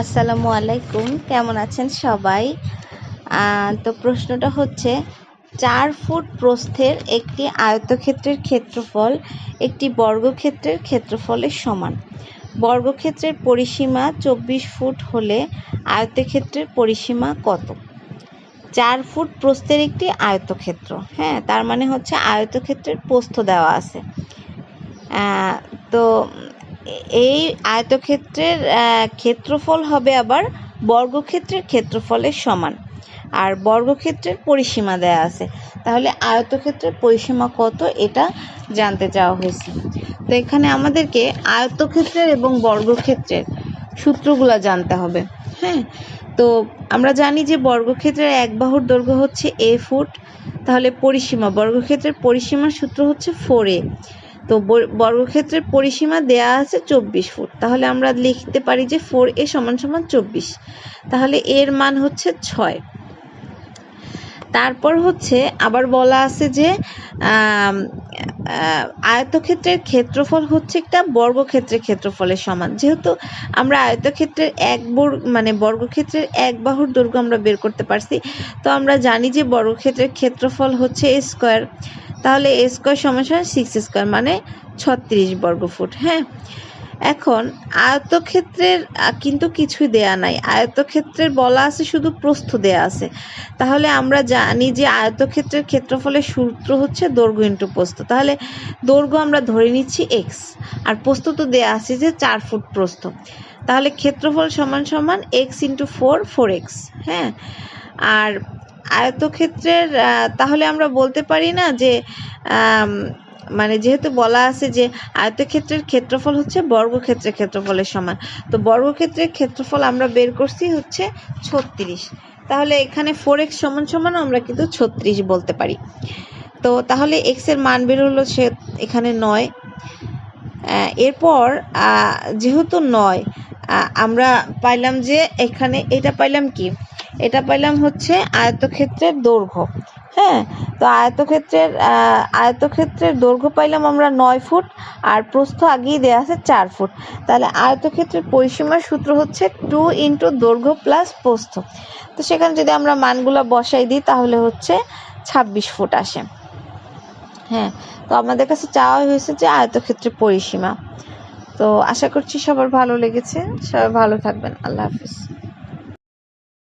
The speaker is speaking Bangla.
আসসালামু আলাইকুম, কেমন আছেন সবাই? তো প্রশ্নটা হচ্ছে, চার ফুট প্রস্থের একটি আয়তক্ষেত্রের ক্ষেত্রফল একটি বর্গক্ষেত্রের ক্ষেত্রফলের সমান। বর্গক্ষেত্রের পরিসীমা চব্বিশ ফুট হলে আয়তক্ষেত্রের পরিসীমা কত? চার ফুট প্রস্থের একটি আয়তক্ষেত্র হ্যাঁ তার মানে হচ্ছে আয়তক্ষেত্রের প্রস্থ দেওয়া আছে। তো এই আয়তক্ষেত্রের ক্ষেত্রফল হবে আবার বর্গক্ষেত্রের ক্ষেত্রফলের সমান। আর বর্গক্ষেত্রের পরিসীমা দেয়া আছে। তাহলে আয়তক্ষেত্রের পরিসীমা কত এটা জানতে চাওয়া হয়েছে। তো এখানে আমাদেরকে আয়তক্ষেত্রের এবং বর্গক্ষেত্রের সূত্রগুলো জানতে হবে। হ্যাঁ? তো আমরা জানি যে বর্গক্ষেত্রের এক বাহুর দৈর্ঘ্য হচ্ছে এ ফুট। তাহলে পরিসীমা, বর্গক্ষেত্রের পরিসীমার সূত্র হচ্ছে ফোর এ তো বর্গক্ষেত্রের পরিসীমা দেয়া আছে চব্বিশ ফুট। তাহলে আমরা লিখতে পারি যে ফোর এ সমান সমান চব্বিশ। তাহলে এর মান হচ্ছে ছয়। তারপর হচ্ছে আবার বলা আছে যে আয়তক্ষেত্রের ক্ষেত্রফল হচ্ছে একটা বর্গক্ষেত্রের ক্ষেত্রফলের সমান। যেহেতু আমরা আয়তক্ষেত্রের এক বর্গ মানে বর্গক্ষেত্রের এক বাহুর দৈর্ঘ্য আমরা বের করতে পারছি, তো আমরা জানি যে বর্গক্ষেত্রের ক্ষেত্রফল হচ্ছে স্কোয়ার তাহলে এ স্কোয়ার সমান সিক্স স্কোয়ার মানে ছত্রিশ বর্গফুট হ্যাঁ? এখন আয়তক্ষেত্রের কিন্তু কিছুই দেয়া নাই। আয়তক্ষেত্রের বলা আছে, শুধু প্রস্থ দেয়া আছে। তাহলে আমরা জানি যে আয়তক্ষেত্রের ক্ষেত্রফলের সূত্র হচ্ছে দৈর্ঘ্য ইন্টু প্রস্থ। তাহলে দৈর্ঘ্য আমরা ধরে নিচ্ছি এক্স আর প্রস্থ তো দেয়া আছে যে চার ফুট প্রস্থ। তাহলে ক্ষেত্রফল সমান সমান X into four four X হ্যাঁ? আর আয়তক্ষেত্রের তাহলে আমরা বলতে পারি না যে মানে যেহেতু বলা আছে যে আয়তক্ষেত্রের ক্ষেত্রফল হচ্ছে বর্গক্ষেত্রের ক্ষেত্রফলের সমান, তো বর্গক্ষেত্রের ক্ষেত্রফল আমরা বের করছি হচ্ছে ছত্রিশ। তাহলে এখানে ফোর এক্স সমান সমান আমরা কিন্তু ছত্রিশ বলতে পারি। তো তাহলে এক্সের মান বের হলো সে, এখানে নয়। এরপর যেহেতু নয় আমরা পাইলাম যে এখানে, এটা পাইলাম কি? এটা পাইলাম হচ্ছে আয়তক্ষেত্রের দৈর্ঘ্য হ্যাঁ? তো আয়তক্ষেত্রের আয়তক্ষেত্রের দৈর্ঘ্য পাইলাম আমরা নয় ফুট আর প্রস্থ আগেই দেওয়া আছে চার ফুট। তাহলে আয়তক্ষেত্রের পরিসীমার সূত্র হচ্ছে টু ইন্টু দৈর্ঘ্য প্লাস প্রস্থ। তো সেখানে যদি আমরা মানগুলো বসাই দিই তাহলে হচ্ছে ছাব্বিশ ফুট আসে। হ্যাঁ তো আমাদের কাছে চাওয়া হয়েছে যে আয়তক্ষেত্রের পরিসীমা। তো আশা করছি সবার ভালো লেগেছে। সবাই ভালো থাকবেন। আল্লাহ হাফিজ।